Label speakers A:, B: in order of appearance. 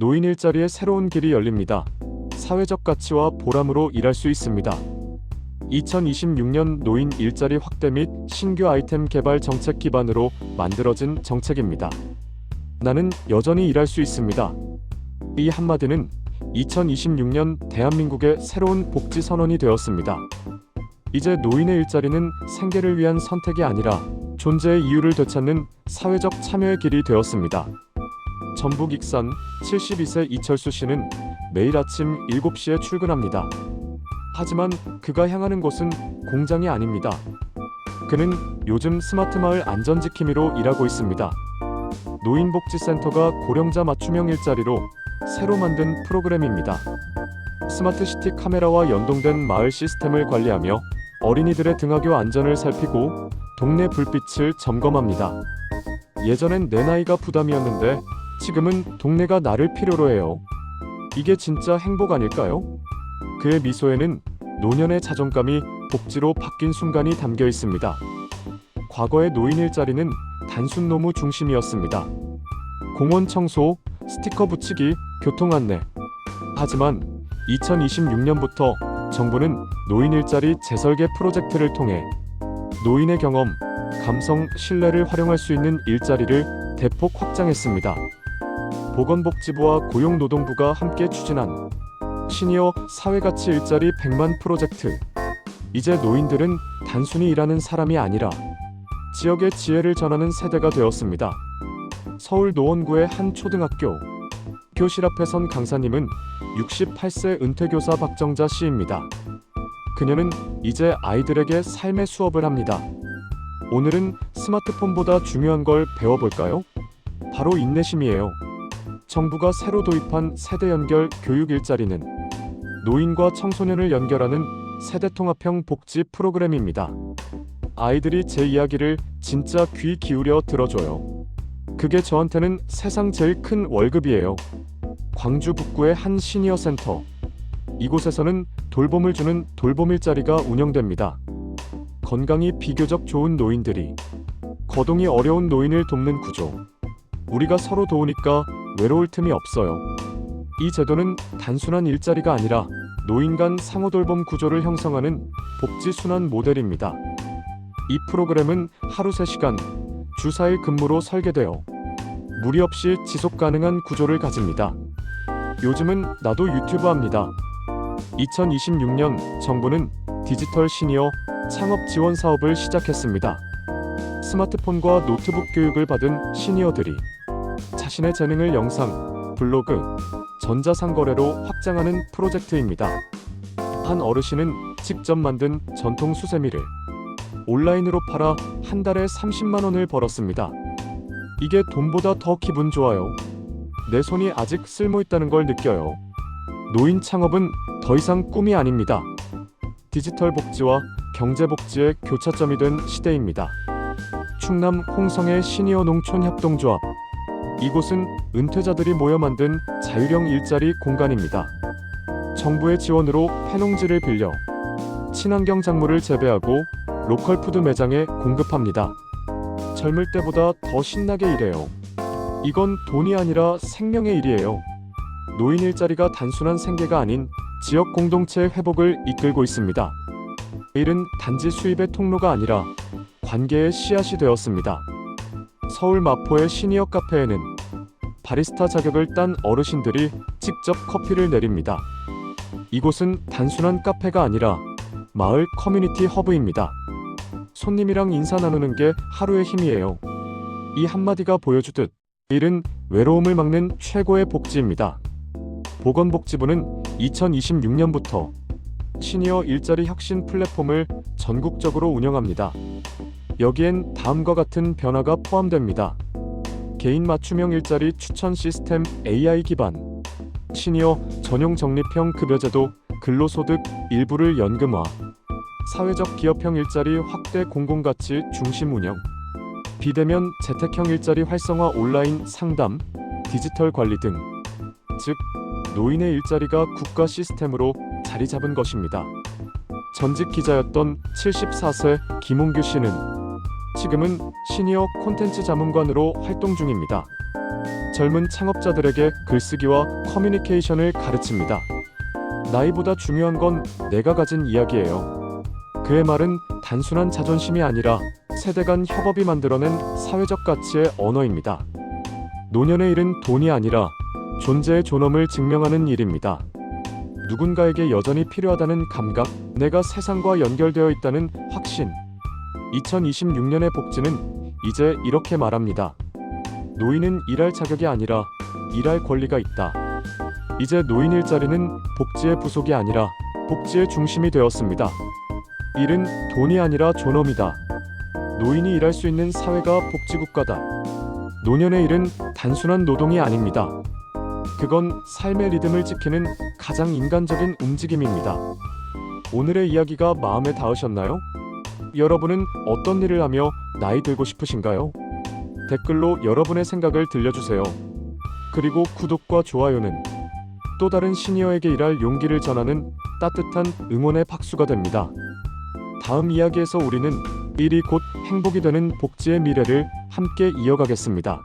A: 노인 일자리의 새로운 길이 열립니다. 사회적 가치와 보람으로 일할 수 있습니다. 2026년 노인 일자리 확대 및 신규 아이템 개발 정책 기반으로 만들어진 정책입니다. 나는 여전히 일할 수 있습니다. 이 한마디는 2026년 대한민국의 새로운 복지 선언이 되었습니다. 이제 노인의 일자리는 생계를 위한 선택이 아니라 존재의 이유를 되찾는 사회적 참여의 길이 되었습니다. 전북 익산 72세 이철수 씨는 매일 아침 7시에 출근합니다. 하지만 그가 향하는 곳은 공장이 아닙니다. 그는 요즘 스마트 마을 안전지킴이로 일하고 있습니다. 노인복지센터가 고령자 맞춤형 일자리로 새로 만든 프로그램입니다. 스마트시티 카메라와 연동된 마을 시스템을 관리하며 어린이들의 등하교 안전을 살피고 동네 불빛을 점검합니다. 예전엔 내 나이가 부담이었는데 지금은 동네가 나를 필요로 해요. 이게 진짜 행복 아닐까요? 그의 미소에는 노년의 자존감이 복지로 바뀐 순간이 담겨 있습니다. 과거의 노인 일자리는 단순 노무 중심이었습니다. 공원 청소, 스티커 붙이기, 교통 안내. 하지만 2026년부터 정부는 노인 일자리 재설계 프로젝트를 통해 노인의 경험, 감성, 신뢰를 활용할 수 있는 일자리를 대폭 확장했습니다. 보건복지부와 고용노동부가 함께 추진한 시니어 사회가치 일자리 100만 프로젝트. 이제 노인들은 단순히 일하는 사람이 아니라 지역의 지혜를 전하는 세대가 되었습니다. 서울 노원구의 한 초등학교 교실 앞에 선 강사님은 68세 은퇴교사 박정자 씨입니다. 그녀는 이제 아이들에게 삶의 수업을 합니다. 오늘은 스마트폰보다 중요한 걸 배워볼까요? 바로 인내심이에요. 정부가 새로 도입한 세대 연결 교육 일자리는 노인과 청소년을 연결하는 세대통합형 복지 프로그램입니다. 아이들이 제 이야기를 진짜 귀 기울여 들어줘요. 그게 저한테는 세상 제일 큰 월급이에요. 광주 북구의 한 시니어 센터. 이곳에서는 돌봄을 주는 돌봄 일자리가 운영됩니다. 건강이 비교적 좋은 노인들이 거동이 어려운 노인을 돕는 구조. 우리가 서로 도우니까 외로울 틈이 없어요. 이 제도는 단순한 일자리가 아니라 노인 간 상호 돌봄 구조를 형성하는 복지 순환 모델입니다. 이 프로그램은 하루 3시간, 주 4일 근무로 설계되어 무리 없이 지속 가능한 구조를 가집니다. 요즘은 나도 유튜브 합니다. 2026년 정부는 디지털 시니어 창업 지원 사업을 시작했습니다. 스마트폰과 노트북 교육을 받은 시니어들이 자신의 재능을 영상, 블로그, 전자상거래로 확장하는 프로젝트입니다. 한 어르신은 직접 만든 전통 수세미를 온라인으로 팔아 한 달에 30만 원을 벌었습니다. 이게 돈보다 더 기분 좋아요. 내 손이 아직 쓸모 있다는 걸 느껴요. 노인 창업은 더 이상 꿈이 아닙니다. 디지털 복지와 경제 복지의 교차점이 된 시대입니다. 충남 홍성의 시니어 농촌 협동조합. 이곳은 은퇴자들이 모여 만든 자율형 일자리 공간입니다. 정부의 지원으로 폐농지를 빌려 친환경 작물을 재배하고 로컬 푸드 매장에 공급합니다. 젊을 때보다 더 신나게 일해요. 이건 돈이 아니라 생명의 일이에요. 노인 일자리가 단순한 생계가 아닌 지역 공동체의 회복을 이끌고 있습니다. 일은 단지 수입의 통로가 아니라 관계의 씨앗이 되었습니다. 서울 마포의 시니어 카페에는 바리스타 자격을 딴 어르신들이 직접 커피를 내립니다. 이곳은 단순한 카페가 아니라 마을 커뮤니티 허브입니다. 손님이랑 인사 나누는 게 하루의 힘이에요. 이 한마디가 보여주듯 일은 외로움을 막는 최고의 복지입니다. 보건복지부는 2026년부터 시니어 일자리 혁신 플랫폼을 전국적으로 운영합니다. 여기엔 다음과 같은 변화가 포함됩니다. 개인 맞춤형 일자리 추천 시스템 AI 기반, 시니어 전용 적립형 급여제도 근로소득 일부를 연금화, 사회적 기업형 일자리 확대 공공가치 중심 운영, 비대면 재택형 일자리 활성화 온라인 상담, 디지털 관리 등, 즉 노인의 일자리가 국가 시스템으로 자리 잡은 것입니다. 전직 기자였던 74세 김홍규 씨는 지금은 시니어 콘텐츠 자문관으로 활동 중입니다. 젊은 창업자들에게 글쓰기와 커뮤니케이션을 가르칩니다. 나이보다 중요한 건 내가 가진 이야기예요. 그의 말은 단순한 자존심이 아니라 세대 간 협업이 만들어낸 사회적 가치의 언어입니다. 노년의 일은 돈이 아니라 존재의 존엄을 증명하는 일입니다. 누군가에게 여전히 필요하다는 감각, 내가 세상과 연결되어 있다는 확신. 2026년의 복지는 이제 이렇게 말합니다. 노인은 일할 자격이 아니라 일할 권리가 있다. 이제 노인 일자리는 복지의 부속이 아니라 복지의 중심이 되었습니다. 일은 돈이 아니라 존엄이다. 노인이 일할 수 있는 사회가 복지국가다. 노년의 일은 단순한 노동이 아닙니다. 그건 삶의 리듬을 지키는 가장 인간적인 움직임입니다. 오늘의 이야기가 마음에 닿으셨나요? 여러분은 어떤 일을 하며 나이 들고 싶으신가요? 댓글로 여러분의 생각을 들려주세요. 그리고 구독과 좋아요는 또 다른 시니어에게 일할 용기를 전하는 따뜻한 응원의 박수가 됩니다. 다음 이야기에서 우리는 일이 곧 행복이 되는 복지의 미래를 함께 이어가겠습니다.